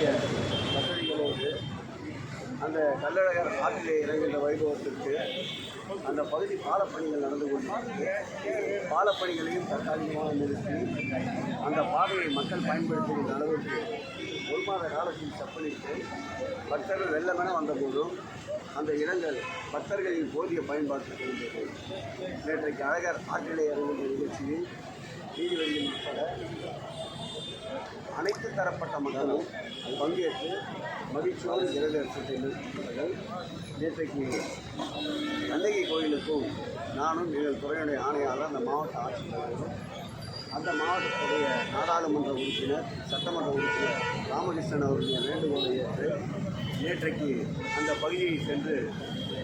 பெரிய வசதிகளோடு அந்த கல்லழகர் ஆற்றிலே இறங்குகிற வைபவத்திற்கு அந்த பகுதி பாலப்பணிகள் நடந்து கொண்டிருக்கிறது. பாலப்பணிகளையும் தற்காலிகமாக நிறுத்தி அந்த பாதையை மக்கள் பயன்படுத்துகின்ற அளவுக்கு ஒரு மாத காலத்தில் செப்பனிட்டு பக்தர்கள் வெள்ளமென வந்தபோதும் அந்த இடங்கள் பக்தர்களின் போதிய பயன்பாட்டுக்கு இருந்தது. நேற்றைக்கு அழகர் ஆற்றிலே இறங்குகின்ற நிகழ்ச்சியில் நீதிபதிகள் உட்பட அனைத்து தரப்பட்ட மக்களும் பங்கேற்று மகிழ்ச்சியோடு விரத தரிசனத்தை நேற்றைக்கு கண்ணகி கோயிலுக்கும் நானும் எங்கள் துறையுடைய ஆணையாளர் அந்த மாவட்ட ஆட்சித்தலைவரும் அந்த மாவட்டத்துடைய நாடாளுமன்ற உறுப்பினர் சட்டமன்ற உறுப்பினர் ராமகிருஷ்ணன் அவருடைய வேண்டுகோளை ஏற்று நேற்றைக்கு அந்த பகுதியை சென்று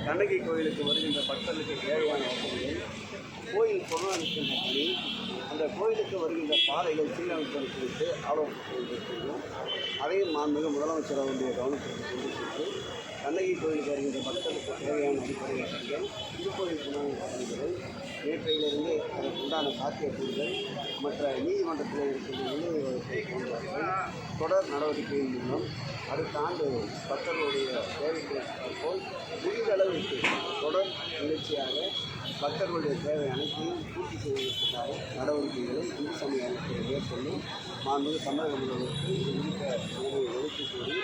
கண்ணகி கோயிலுக்கு வருகின்ற பக்தர்களுக்கு தேவையான வசதியை கோயில் புனரமைக்கின்ற பணி அந்த கோயிலுக்கு வருகின்ற பாதைகள் சீரமைப்பது குறித்து ஆலோசனை செய்யும் அதையும் மாண்புமிகு முதலமைச்சர் அவருடைய கவனத்திற்கு கொண்டு சென்று கண்ணகி கோயிலுக்கு வருகின்ற பக்தர்களுக்கு தேவையான அடிப்படை வசதிகள் திருக்கோயில் புனரமைப்பு நேற்றையிலிருந்து அதற்கு உண்டான சாத்தியக்கூறுகள் மற்ற நீதிமன்றத்தில் இருக்கின்ற தொடர் நடவடிக்கையின் மூலம் அடுத்த ஆண்டு பக்தர்களுடைய தேவைக்கு போல் முடிந்த அளவிற்கு தொடர் நிகழ்ச்சியாக பக்தர்களுடைய தேவை அனைத்தையும் பூர்த்தி செய்வதற்காக நடவடிக்கைகளை இந்து சமய அமைச்சரை மேற்கொள்ளும் மாண்புமிகு தமிழக முதல்வருக்கு உள்ளிட்ட நிலையை எடுத்து கூறி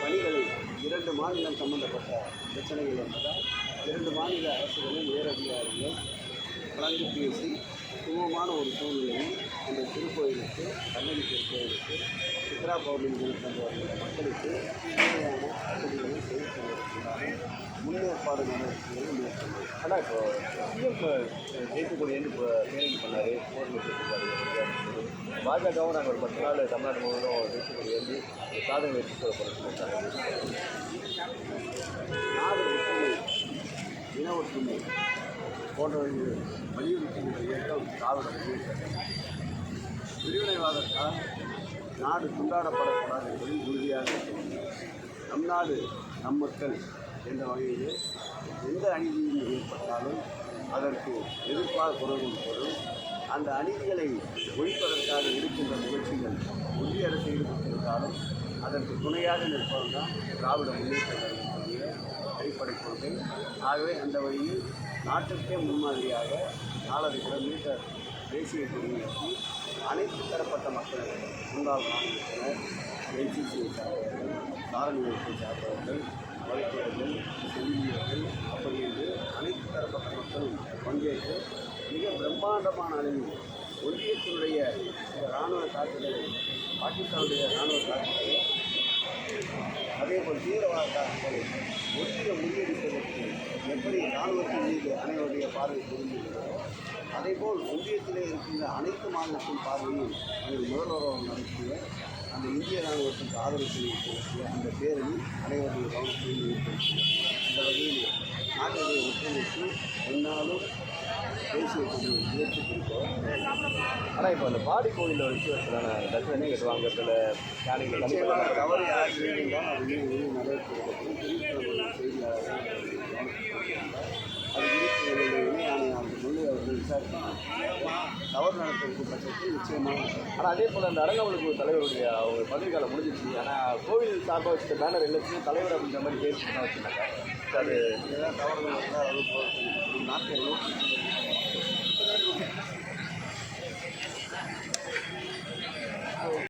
பணிகளை இரண்டு மாநிலம் சம்பந்தப்பட்ட பிரச்சனைகள் என்பதால் இரண்டு மாநில அரசுகளும் உயரதிகாரிகள் கலந்து பேசி சுமமான ஒரு சூழ்நிலையில் அந்த திருக்கோயிலுக்கு கண்ணகி திருக்கோயிலுக்கு சித்ரா பௌர்ணமி தினத்தன்று வருகிற மக்களுக்கு தேவையான வசதிகளை செய்து முன்னேற்பாடு நடவடிக்கைகளை மேற்கொண்டு ஆனால் இப்போ சிஎம் ஜெயித்துக்குடியேருந்து இப்போ பேரணி பண்ணார் போர் வச்சிருக்காரு பாஜகவும் நாங்கள் ஒரு பத்து நாள் தமிழ்நாடு முழுவதும் ஜெயித்துக்குடியேருந்து சாதனை வச்சு சொல்லப்படுறோம் நாடு இன ஒற்றுமை போன்றவர்கள் வலியுறுத்துகின்ற இயக்கம் திராவிட முன்னேற்ற நாடு துண்டாடப்படக்கூடாது என்பதில் உறுதியாக நம் நாடு நம் மக்கள் என்ற வகையிலே எந்த அநீதியும் ஏற்பட்டாலும் அதற்கு எதிர்ப்பாக குரல் பொருள் அந்த அநீதிகளை ஒழிப்பதற்காக இருக்கின்ற முயற்சிகள் ஒன்றிய அரசு ஈடுபட்டிருந்தாலும் அதற்கு துணையாக நிற்பதும் தான் திராவிட முன்னேற்ற கழகத்தினுடைய அடிப்படை கொள்கை. ஆகவே அந்த வழியில் நாட்டிற்கே முன்மாதிரியாக நாலரை கிலோமீட்டர் தேசிய கொடியேற்றி அனைத்து தரப்பட்ட மக்கள் முன்னாள் மாநிலத்தினர் என்சிசியை சார்ந்தவர்கள் சாரணி வகுப்பை சார்ந்தவர்கள் மருத்துவர்கள் செவிலியர்கள் அப்படி என்று அனைத்து தரப்பட்ட மக்களும் பங்கேற்று மிக பிரம்மாண்டமான அளவில் ஒன்றியத்தினுடைய இந்த இராணுவ தாக்குதலை பாகிஸ்தானுடைய இராணுவ தாக்குதலை அதேபோல் தீவிரவாத தாக்குதலை ஒன்றிய முறியடிப்பதற்கு எப்படி இராணுவத்தின் மீது அனைவருடைய பார்வை திரும்பியுள்ளதோ அதேபோல் ஒன்றியத்திலே இருக்கின்ற அனைத்து மாநிலத்தின் பார்வையும் அங்கு முதல்வர் நடத்திய அந்த இந்திய இராணுவத்திற்கு ஆதரவு தெரிவித்திருக்கிற அந்த பேரணி அனைவருடைய கவனத்தையும் ஈர்த்திருக்கிறது அந்த வகையில் நாட்டுடைய ஒற்றுமைக்கு என்னாலும் தேசிய ஆனால் இப்போ அந்த பாடி கோயிலில் வச்சு வச்சதான தர்ஷன டிக்கெட் வாங்குறதுல ஸ்கேனிங் நிச்சயமாக தவறு யார் செய்திருந்தால் அது தவறு நடத்திருக்கும் பட்சத்தில் நிச்சயமாக ஆனால் அதே போல் அந்த அரங்கவளுக்கு தலைவருடைய அவங்க பதவிக்காலம் முடிஞ்சிச்சு ஆனால் கோவில் சார்பாக வச்ச பேனர் எல்லாத்தையும் தலைவர் அப்படின்ற மாதிரி பேசி தான் வச்சுருந்தாங்க அது ஏதாவது